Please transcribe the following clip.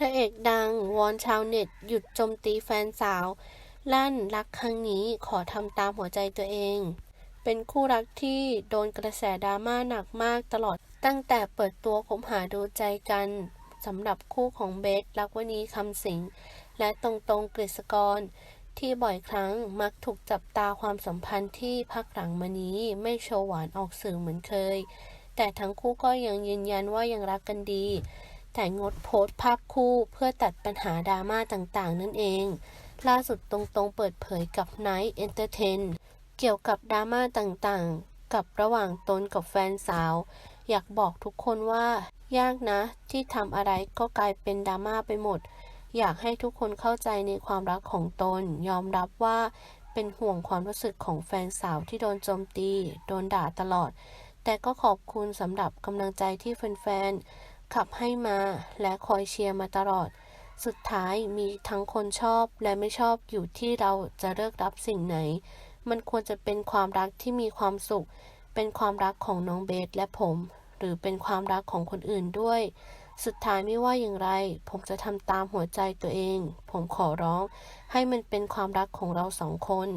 พระเอกดังวอนชาวเน็ต หยุดโจมตีแฟนสาว ลั่นรักครั้งนี้ขอทำตามหัวใจตัวเอง เป็นคู่รักที่โดนกระแสดราม่าหนักมากตลอดตั้งแต่เปิดตัวคบหาดูใจกันสำหรับคู่ของเบสรักวณีคำสิงและตรงตรงกฤษกร ที่บ่อยครั้งมักถูกจับตาความสัมพันธ์ที่พักหลังมานี้ไม่โชว์หวานออกสื่อเหมือนเคย แต่ทั้งคู่ก็ยังยืนยันว่ายังรักกันดี แต่งดโพสต์ภาพคู่เพื่อตัดปัญหาดราม่าต่างๆ นั่นเอง ล่าสุดตรงๆเปิดเผยกับ Night Entertain เกี่ยวกับดราม่าต่างๆ กับระหว่างตนกับแฟนสาว อยากบอกทุกคนว่า ยากนะ ที่ทำอะไรก็กลายเป็นดราม่าไปหมด อยากให้ทุกคนเข้าใจในความรักของตน ยอมรับว่าเป็นห่วงความรู้สึกของแฟนสาวที่โดนโจมตี โดนด่าตลอด แต่ก็ขอบคุณสำหรับกำลังใจที่แฟนๆ ขับให้มาและคอยเชียร์มาตลอด สุดท้ายมีทั้งคนชอบและไม่ชอบอยู่ที่เราจะเลือกรับสิ่งไหน มันควรจะเป็นความรักที่มีความสุข เป็นความรักของน้องเบสและผม หรือเป็นความรักของคนอื่นด้วย สุดท้ายไม่ว่าอย่างไร ผมจะทำตามหัวใจตัวเอง ผมขอร้อง ให้มันเป็นความรักของเราสองคน